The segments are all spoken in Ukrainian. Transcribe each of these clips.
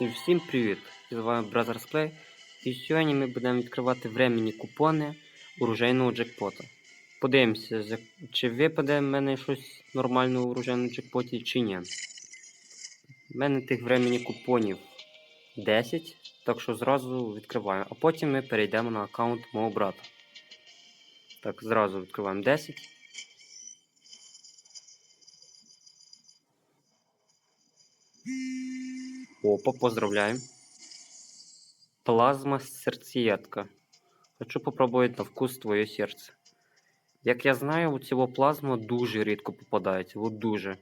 І всім привіт! З вами Brothers Play. І сьогодні ми будемо відкривати временні купони урожайного джекпота. Подивимося, чи випаде в мене щось нормальне у урожайному джекпоті, чи ні. У мене тих временні купонів 10, так що зразу відкриваємо. А потім ми перейдемо на аккаунт мого брата. Так, зразу відкриваємо 10. Опа, поздравляем. Плазма сердцеедка. Хочу попробувати на вкус твоє серце. Як я знаю, у цього плазма дуже рідко попадається, от дуже.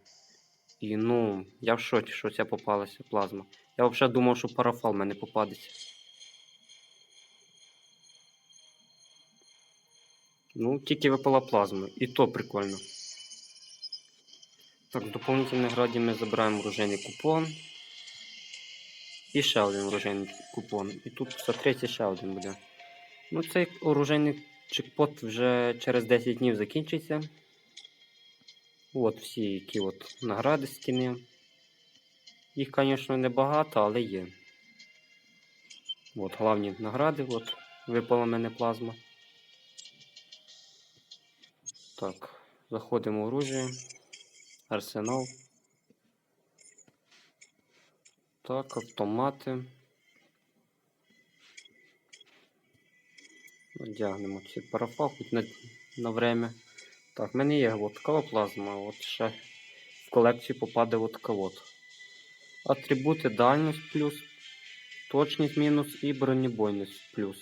І ну, я в шоці, що ця попалася плазма. Я взагалі думав, що парафал мене попадеться. Ну, тільки випала плазма, і то прикольно. Так, в дополнительной граді ми забираємо оружейний купон. І ще один оружейний купон. І тут за третій ще один буде. Ну, цей оружейний чекпот вже через 10 днів закінчиться. От всі які от награди стіни. Їх, звісно, небагато, але є. От головні награди, от випала мене плазма. Так, заходимо в оружие. Арсенал. Так, автомати. Одягнемо ці парафа хоч на, на время. Так, в мене є от така плазма, от ще в колекцію попаде от от. Атрибути дальність плюс, точність мінус і бронебойність плюс.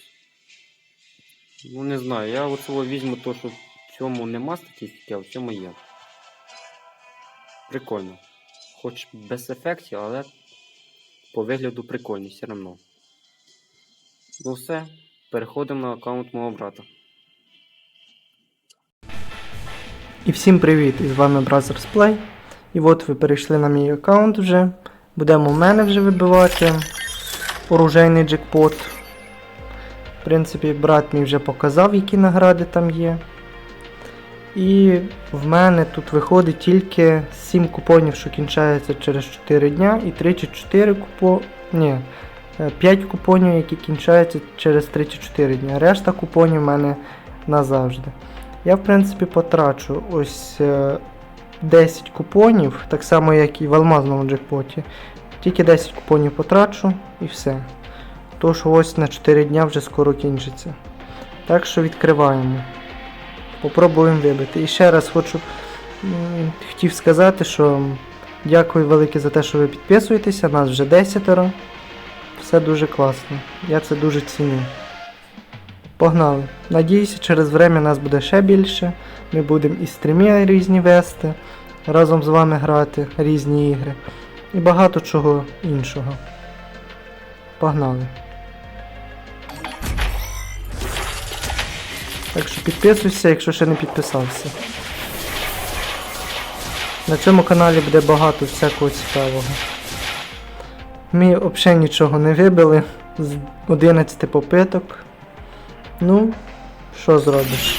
Ну не знаю, я оцього візьму то, що в цьому нема статистики, а в цьому є. Прикольно. Хоч без ефектів, але по вигляду прикольні все одно. Ну все, переходимо на аккаунт мого брата. І всім привіт! І з вами Brothers Play. І от ви перейшли на мій аккаунт вже. Будемо в мене вже вибивати оружейний джекпот. В принципі, брат мій вже показав, які награди там є. І в мене тут виходить тільки 7 купонів, що кінчаються через 4 дня, і 3 чи 4 купо... Ні, 5 купонів, які кінчаються через 3 чи 4 дня. Решта купонів в мене назавжди. Я, в принципі, потрачу ось е, 10 купонів, так само, як і в алмазному джекпоті. Тільки 10 купонів потрачу і все. Тож ось на 4 дня вже скоро кінчиться. Так що відкриваємо. Попробуємо вибити. І ще раз хочу хотів сказати, що дякую велике за те, що ви підписуєтеся. Нас вже 10. Все дуже класно. Я це дуже ціню. Погнали. Надіюся, через время нас буде ще більше. Ми будемо і стріми різні вести, разом з вами грати різні ігри. І багато чого іншого. Погнали. Так що підписуйся, якщо ще не підписався. На цьому каналі буде багато всякого цікавого. Ми взагалі нічого не вибили з 11 попиток. Ну, що зробиш?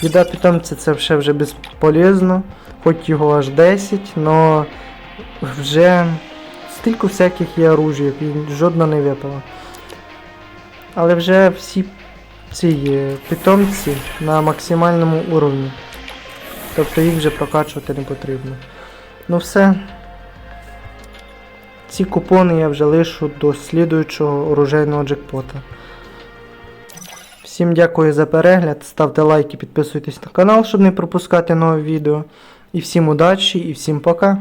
Їда питомця це вже вже безполезно, хоч його аж 10, но вже стільки всяких є оружій, і жодна не випала. Але вже всі ці е, питомці на максимальному уровні. Тобто їх вже прокачувати не потрібно. Ну все. Ці купони я вже лишу до слідуючого оружейного джекпота. Всім дякую за перегляд, ставте лайки, підписуйтесь на канал, щоб не пропускати нові відео. І всім удачі і всім пока!